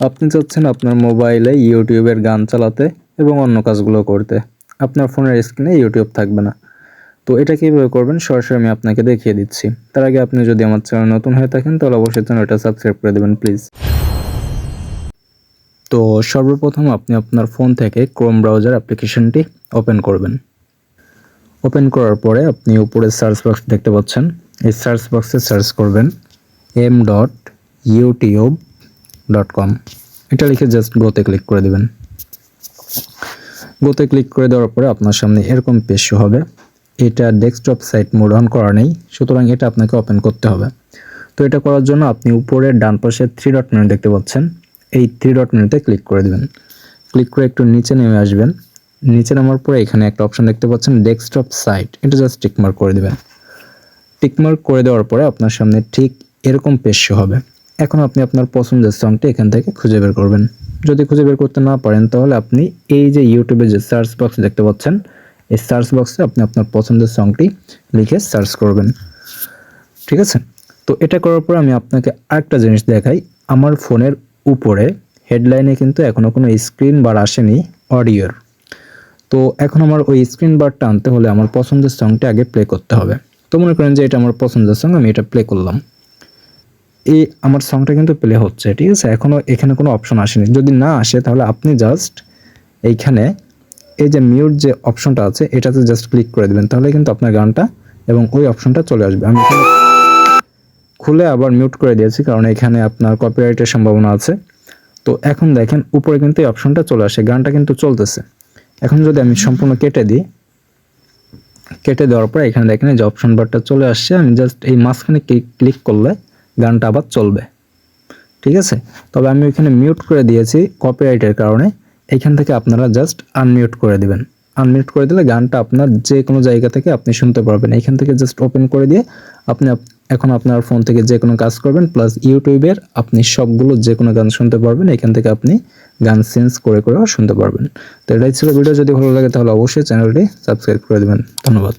আপনি চাচ্ছেন আপনার মোবাইলে ইউটিউবের গান চালাতে এবং অন্য কাজগুলো করতে। আপনার ফোনের স্ক্রিনে ইউটিউব থাকবে না। তো এটা কীভাবে করবেন সরাসরি আমি আপনাকে দেখিয়ে দিচ্ছি। তার আগে আপনি যদি আমার চ্যানেল নতুন হয়ে থাকেন, তাহলে অবশ্যই চ্যানেলটা সাবস্ক্রাইব করে দেবেন, প্লিজ। তো সর্বপ্রথম আপনি আপনার ফোন থেকে ক্রোম ব্রাউজার অ্যাপ্লিকেশনটি ওপেন করবেন। ওপেন করার পরে আপনি উপরে সার্চ বক্স দেখতে পাচ্ছেন। এই সার্চ বক্সে সার্চ করবেন M dot YouTube dot com এটা লিখে জাস্ট গোতে ক্লিক করে দেবেন। গোতে ক্লিক করে দেওয়ার পরে আপনার সামনে এরকম পেজ শো হবে। এটা ডেস্কটপ সাইট মোড অন করা নেই, সুতরাং এটা আপনাকে ওপেন করতে হবে। তো এটা করার জন্য আপনি উপরের ডান পাশে থ্রি ডট মেনু দেখতে পাচ্ছেন। এই থ্রি ডট মেনুতে ক্লিক করে দেবেন। ক্লিক করে একটু নিচে নেমে আসবেন। নিচে নামার পরে এখানে একটা অপশন দেখতে পাচ্ছেন ডেস্কটপ সাইট এটা জাস্ট টিকমার্ক করে দেবেন। টিকমার্ক করে দেওয়ার পরে আপনার সামনে ঠিক এরকম পেশ হবে। এখন আপনি আপনার পছন্দের সংটি এখান থেকে খুঁজে বের করবেন। যদি খুঁজে বের করতে না পারেন, তাহলে আপনি এই যে ইউটিউবে যে সার্চ বক্স দেখতে পাচ্ছেন, এই সার্চ বক্সে আপনি আপনার পছন্দের সংটি লিখে সার্চ করবেন। ঠিক আছে? তো এটা করার পর আমি আপনাকে আরেকটা জিনিস দেখাই। আমার ফোনের উপরে হেডলাইনে কিন্তু এখনও কোনো স্ক্রিন বার আসেনি অডিওর তো এখন আমার ওই স্ক্রিন বারটা আনতে হলে আমার পছন্দের সংটি আগে প্লে করতে হবে। তো মনে করেন যে এটা আমার পছন্দের সং আমি এটা প্লে করলাম। এই আমার সংটা কিন্তু প্লে হচ্ছে, ঠিক আছে? এখনও এখানে কোনো অপশন আসেনি। যদি না আসে, তাহলে আপনি জাস্ট এইখানে এই যে মিউট যে অপশনটা আছে, এটাতে জাস্ট ক্লিক করে দেবেন। তাহলে কিন্তু আপনার গানটা এবং ওই অপশনটা চলে আসবে। আমি খুলে আবার মিউট করে দিয়েছি, কারণ এখানে আপনার কপিরাইটের সম্ভাবনা আছে। তো এখন দেখেন, উপরে কিন্তু এই অপশনটা চলে আসে। গানটা কিন্তু চলতেছে। এখন যদি আমি সম্পূর্ণ কেটে দিই, কেটে দেওয়ার পর এখানে দেখেন যে অপশন বারটা চলে আসছে। আমি জাস্ট এই মাঝখানে ক্লিক করলে গানটা আবার চলবে। ঠিক আছে? তবে আমি ওইখানে মিউট করে দিয়েছি কপিরাইটের কারণে। এখান থেকে আপনারা জাস্ট আনমিউট করে দিবেন। আনমিউট করে দিলে গানটা আপনার যে কোনো জায়গা থেকে আপনি শুনতে পারবেন। এখান থেকে জাস্ট ওপেন করে দিয়ে আপনি এখন আপনার ফোন থেকে যে কোনো কাজ করবেন প্লাস ইউটিউবের আপনি সবগুলো যে কোনো গান শুনতে পারবেন, এখান থেকে আপনি গান চেঞ্জ করে করেও শুনতে পারবেন। তো এটাই ছিল ভিডিও যদি ভালো লাগে তাহলে অবশ্যই চ্যানেলটি সাবস্ক্রাইব করে দেবেন। ধন্যবাদ।